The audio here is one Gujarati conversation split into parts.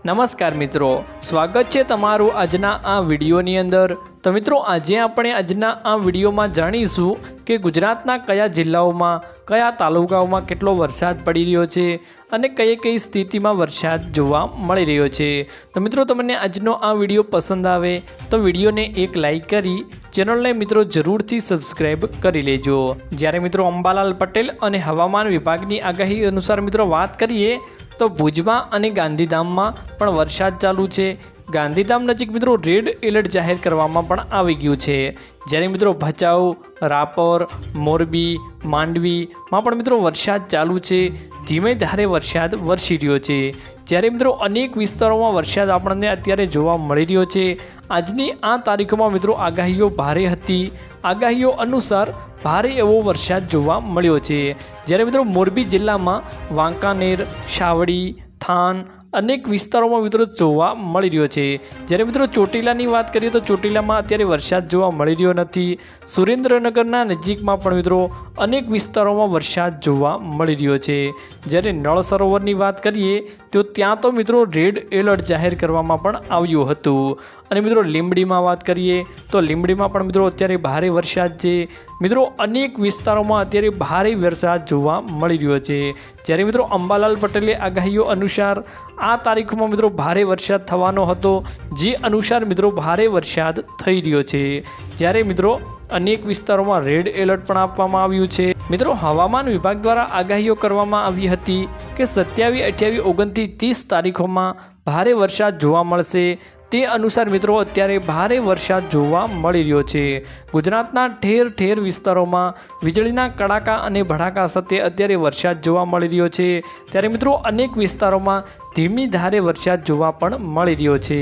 નમસ્કાર મિત્રો, સ્વાગત છે તમારું આજના આ વિડીયોની અંદર. તો મિત્રો, આજે આપણે આજના આ વિડીયોમાં જાણીશું કે ગુજરાતના કયા જિલ્લાઓમાં, કયા તાલુકાઓમાં કેટલો વરસાદ પડી રહ્યો છે અને કઈ કઈ સ્થિતિમાં વરસાદ જોવા મળી રહ્યો છે. તો મિત્રો, તમને આજનો આ વીડિયો પસંદ આવે તો વિડીયોને એક લાઈક કરી, ચેનલને મિત્રો જરૂરથી સબસ્ક્રાઇબ કરી લેજો. જ્યારે મિત્રો અંબાલાલ પટેલ અને હવામાન વિભાગની આગાહી અનુસાર મિત્રો વાત કરીએ તો ભુજમાં અને ગાંધીધામમાં પણ વરસાદ ચાલુ છે. ગાંધીધામ નજીક મિત્રો રેડ એલર્ટ જાહેર કરવામાં પણ આવી ગયું છે. જ્યારે મિત્રો ભચાઉ, રાપર, મોરબી માંડવીમાં પણ મિત્રો વરસાદ ચાલુ છે. ધીમે ધારે વરસાદ વરસી રહ્યો છે. જ્યારે મિત્રો અનેક વિસ્તારોમાં વરસાદ આપણને અત્યારે જોવા મળી રહ્યો છે. આજની આ તારીખોમાં મિત્રો આગાહીઓ ભારે હતી. આગાહીઓ અનુસાર ભારે એવો વરસાદ જોવા મળ્યો છે. જ્યારે મિત્રો મોરબી જિલ્લામાં વાંકાનેર, શાવડી, થાન અનેક વિસ્તારોમાં મિત્રો જોવા મળી રહ્યો છે. જ્યારે મિત્રો ચોટીલાની વાત કરીએ તો ચોટીલામાં અત્યારે વરસાદ જોવા મળી રહ્યો નથી. સુરેન્દ્રનગરના નજીકમાં પણ મિત્રો અનેક વિસ્તારોમાં વરસાદ જોવા મળી રહ્યો છે. જ્યારે નળ સરોવરની વાત કરીએ, તો ત્યાં તો મિત્રો રેડ એલર્ટ જાહેર કરવામાં પણ આવ્યું હતું. અને મિત્રો લીંબડીમાં વાત કરીએ, તો લીંબડીમાં પણ મિત્રો અત્યારે ભારે વરસાદ છે. મિત્રો અનેક વિસ્તારોમાં અત્યારે ભારે વરસાદ જોવા મળી રહ્યો છે. જ્યારે મિત્રો અંબાલાલ પટેલે આગાહીઓ અનુસાર, આ તારીખોમાં મિત્રો ભારે વરસાદ થવાનો હતો. જે અનુસાર મિત્રો ભારે વરસાદ થઈ રહ્યો છે. જ્યારે મિત્રો અનેક વિસ્તારોમાં રેડ એલર્ટ પણ આપવામાં આવ્યું છે. મિત્રો, હવામાન વિભાગ દ્વારા આગાહીઓ કરવામાં આવી હતી કે સત્યાવીસ અઠ્યાવીસ ઓગણત્રીસ ત્રીસ તારીખોમાં ભારે વરસાદ જોવા મળશે. તે અનુસાર મિત્રો, અત્યારે ભારે વરસાદ જોવા મળી રહ્યો છે. ગુજરાતના ઠેર ઠેર વિસ્તારોમાં વીજળીના કડાકા અને ભડાકા સાથે અત્યારે વરસાદ જોવા મળી રહ્યો છે. ત્યારે મિત્રો, અનેક વિસ્તારોમાં ધીમી ધારે વરસાદ જોવા પણ મળી રહ્યો છે.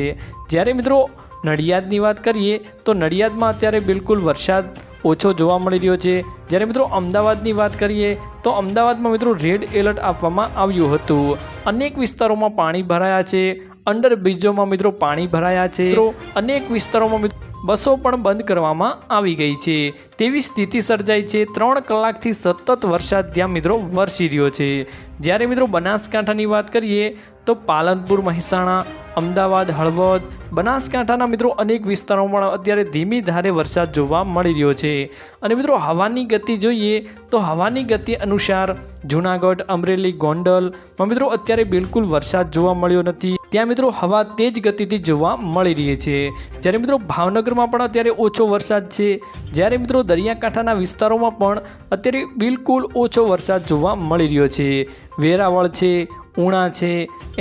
જ્યારે મિત્રો નડિયાદની વાત કરીએ તો નડિયાદમાં અત્યારે બિલકુલ વરસાદ ઓછો જોવા મળી રહ્યો છે. જ્યારે મિત્રો અમદાવાદની વાત કરીએ તો અમદાવાદમાં મિત્રો રેડ એલર્ટ આપવામાં આવ્યું હતું. અનેક વિસ્તારોમાં પાણી ભરાયા છે. અંડર બ્રિજોમાં મિત્રો પાણી ભરાયા છે. મિત્રો અનેક વિસ્તારોમાં મિત્રો બસો પણ બંધ કરવામાં આવી ગઈ છે. તેવી સ્થિતિ સર્જાઈ છે. ત્રણ કલાકથી સતત વરસાદ ત્યાં મિત્રો વરસી રહ્યો છે. જ્યારે મિત્રો બનાસકાંઠાની વાત કરીએ તો પાલનપુર, મહેસાણા, અમદાવાદ, હળવદ, બનાસકાંઠાના મિત્રો અનેક વિસ્તારોમાં અત્યારે ધીમી ધારે વરસાદ જોવા મળી રહ્યો છે. અને મિત્રો હવાની ગતિ જોઈએ તો હવાની ગતિ અનુસાર જૂનાગઢ, અમરેલી ગોંડલમાં મિત્રો અત્યારે બિલકુલ વરસાદ જોવા મળ્યો નથી. ત્યાં મિત્રો હવા તેજ ગતિથી જોવા મળી રહી છે. જ્યારે મિત્રો ભાવનગરમાં પણ અત્યારે ઓછો વરસાદ છે. જ્યારે મિત્રો દરિયાકાંઠાના વિસ્તારોમાં પણ અત્યારે બિલકુલ ઓછો વરસાદ જોવા મળી રહ્યો છે. વેરાવળ છે, ઉણા છે,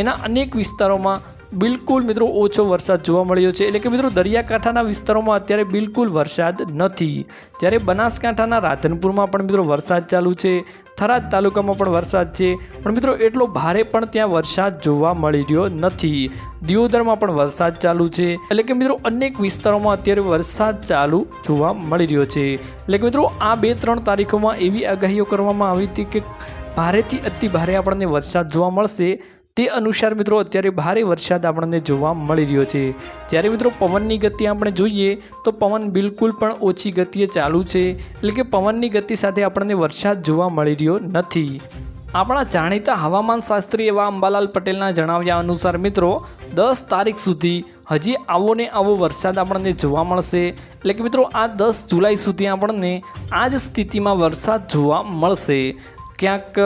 એના અનેક વિસ્તારોમાં બિલકુલ મિત્રો ઓછો વરસાદ જોવા મળ્યો છે. એટલે કે મિત્રો દરિયાકાંઠાના વિસ્તારોમાં અત્યારે બિલકુલ વરસાદ નથી. જ્યારે બનાસકાંઠાના રાધનપુરમાં પણ મિત્રો વરસાદ ચાલુ છે, થરાદ તાલુકામાં પણ વરસાદ છે. પણ મિત્રો એટલો ભારે પણ ત્યાં વરસાદ જોવા મળી રહ્યો નથી. દિયોદરમાં પણ વરસાદ ચાલુ છે. એટલે કે મિત્રો અનેક વિસ્તારોમાં અત્યારે વરસાદ ચાલુ જોવા મળી રહ્યો છે. એટલે કે મિત્રો આ બે ત્રણ તારીખોમાં એવી આગાહીઓ કરવામાં આવી હતી કે ભારેથી અતિ ભારે આપણને વરસાદ જોવા મળશે. તે અનુસાર મિત્રો, અત્યારે ભારે વરસાદ આપણને જોવા મળી રહ્યો છે. જ્યારે મિત્રો, પવનની ગતિ આપણે જોઈએ, તો પવન બિલકુલ પણ ઓછી ગતિએ ચાલુ છે. એટલે કે પવનની ગતિ સાથે આપણને વરસાદ જોવા મળી રહ્યો નથી. આપણા જાણીતા હવામાન શાસ્ત્રી એવા અંબાલાલ પટેલના જણાવ્યા અનુસાર મિત્રો, દસ તારીખ સુધી હજી આવો ને આવો વરસાદ આપણને જોવા મળશે. એટલે કે મિત્રો, આ દસ જુલાઈ સુધી આપણને આ જ સ્થિતિમાં વરસાદ જોવા મળશે. ક્યાંક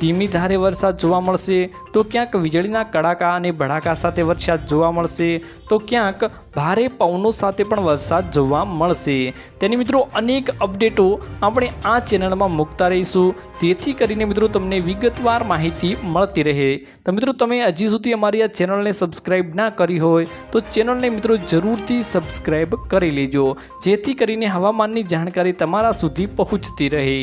ધીમી ધારે વરસાદ જોવા મળશે, તો ક્યાંક વીજળીના કડાકા અને ભડાકા સાથે વરસાદ જોવા મળશે, તો ક્યાંક ભારે પવનો સાથે પણ વરસાદ જોવા મળશે. તેની મિત્રો અનેક અપડેટો આપણે આ ચેનલમાં મૂકતા રહીશું. તેથી કરીને મિત્રો તમને વિગતવાર માહિતી મળતી રહે. તો મિત્રો તમે હજી સુધી અમારી આ ચેનલને સબસ્ક્રાઈબ ના કરી હોય, તો ચેનલને મિત્રો જરૂરથી સબસ્ક્રાઈબ કરી લેજો. જેથી કરીને હવામાનની જાણકારી તમારા સુધી પહોંચતી રહે.